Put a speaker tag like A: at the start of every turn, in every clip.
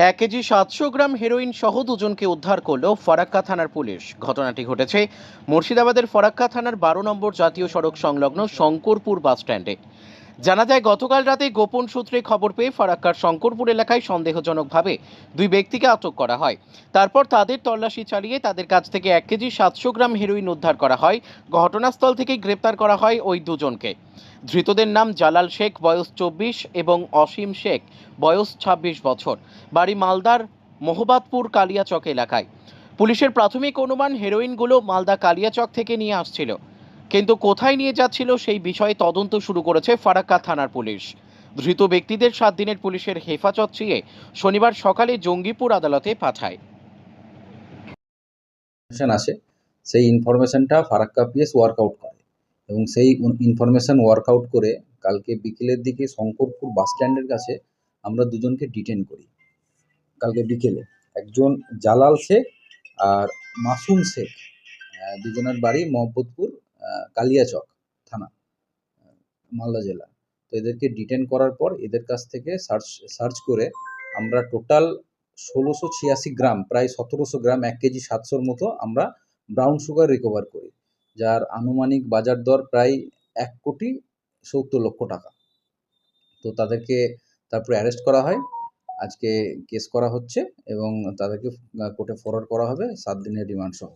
A: এক কেজি সাতশো গ্রাম হেরোইন সহ দুজনকে উদ্ধার করল ফরাক্কা থানার পুলিশ। ঘটনাটি ঘটেছে মুর্শিদাবাদের ফরাক্কা থানার বারো নম্বর জাতীয় সড়ক সংলগ্ন শঙ্করপুর বাস স্ট্যান্ডে জানা যায়, গতকাল রাতে গোপন সূত্রে খবর পেয়ে ফারাক্কার শঙ্করপুর এলাকায় সন্দেহজনকভাবে দুই ব্যক্তিকে আটক করা হয়। তারপর তাদের তল্লাশি চালিয়ে তাদের কাছ থেকে এক কেজি সাতশো গ্রাম হেরোইন উদ্ধার করা হয়। ঘটনাস্থল থেকে গ্রেপ্তার করা হয় ওই দুজনকে। ধৃতদের নাম জালাল শেখ, বয়স চব্বিশ, এবং অসীম শেখ, বয়স ছাব্বিশ বছর। বাড়ি মালদার মোহবাদপুর কালিয়াচক এলাকায়। পুলিশের প্রাথমিক অনুমান, হেরোইনগুলো মালদা কালিয়াচক থেকে নিয়ে আসছিল। কিন্তু কোথায় নিয়ে যাচ্ছিল সেই বিষয়ে তদন্ত শুরু করেছে ফারাক্কা থানার পুলিশ। ধৃত ব্যক্তিদের সাত দিনের পুলিশের হেফাজত চেয়ে শনিবার সকালে জঙ্গিপুর আদালতে পাঠায়।
B: আসে, সেই ইনফরমেশনটা ফারাক্কা পিএস ওয়ার্কআউট করে এবং সেই ইনফরমেশন ওয়ার্কআউট করে কালকে বিকেলের দিকে শঙ্করপুর বাস স্ট্যান্ডের কাছে আমরা দুজনকে ডিটেন করি। কালকে বিকেলে একজন জালাল শেখ আর মাসুম শেখ দুজনের বাড়ি মোহাম্মদপুর কালিয়াচক থানা, মালদা জেলা। তো এদেরকে ডিটেন করার পর এদের কাছ থেকে সার্চ সার্চ করে আমরা টোটাল ষোলোশো ছিয়াশি গ্রাম, প্রায় সতেরোশো গ্রাম, এক কেজি সাতশোর মতো আমরা ব্রাউন সুগার রিকভার করি, যার আনুমানিক বাজার দর প্রায় এক কোটি সত্তর লক্ষ টাকা। তো তাদেরকে তারপরে অ্যারেস্ট করা হয়, আজকে কেস করা হচ্ছে এবং তাদেরকে কোর্টে ফরওয়ার্ড করা হবে, সাত দিনের রিমান্ড সহ।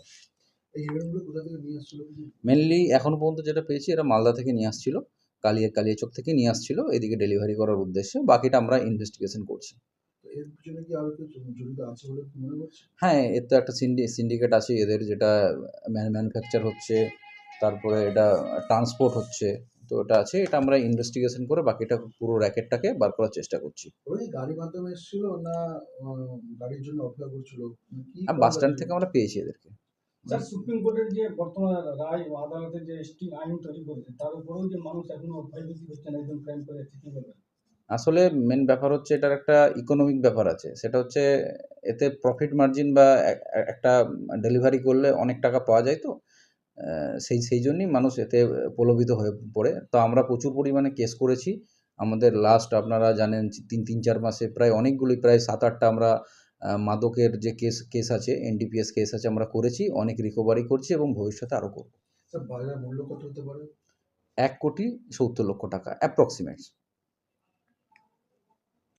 B: মেনলি এখন পর্যন্ত যেটা পেয়েছি এটা মালদা থেকে নিয়ে আসছিল কালিয়া কালিয়াচক থেকে নিয়ে আসছিল এদিকে ডেলিভারি করার উদ্দেশ্যে বাকিটা আমরা ইনভেস্টিগেশন করছি।
C: মনে
B: হ্যাঁ এর তো একটা সিন্ডিকেট আছে এদের যেটা ম্যানুফ্যাকচার হচ্ছে তারপরে এটা ট্রান্সপোর্ট হচ্ছে তো এটা আছে এটা আমরা ইনভেস্টিগেশন করে বাকিটা পুরো র্যাকেটটাকে বার করার চেষ্টা করছি।
C: ওই গাড়ি মাধ্যমে এসেছিল না গাড়ির জন্য অপেক্ষা করছিল? মানে কি
B: বাস স্ট্যান্ড থেকে আমরা পেয়েছি এদেরকে।
D: স্যার, সুপ্রিম কোর্টের যে বর্তমান রায় ও আদালতের যে আইন তৈরি করেছে, তার উপরেও যে মানুষ এখনও ভয়ভীতি একজন ক্রাইম করে বলবেন?
B: আসলে মেন ব্যাপার হচ্ছে এটার একটা ইকোনমিক ব্যাপার আছে। সেটা হচ্ছে এতে প্রফিট মার্জিন বা একটা ডেলিভারি করলে অনেক টাকা পাওয়া যায় তো। সেই সেই জন্যই মানুষ এতে প্রলোভিত হয়ে পড়ে। তো আমরা প্রচুর পরিমাণে কেস করেছি। আমাদের লাস্ট আপনারা জানেন, তিন তিন, চার মাসে প্রায় অনেকগুলি, প্রায় সাত, আটটা আমরা মাদকের যে কেস কেস আছে এনডিপিএস কেস আছে আমরা করেছি অনেক রিকভারি করছি এবং ভবিষ্যতে আরও করব।
C: বাজার মূল্য কত হতে পারে?
B: এক কোটি সত্তর লক্ষ টাকা অ্যাপ্রক্সিমেট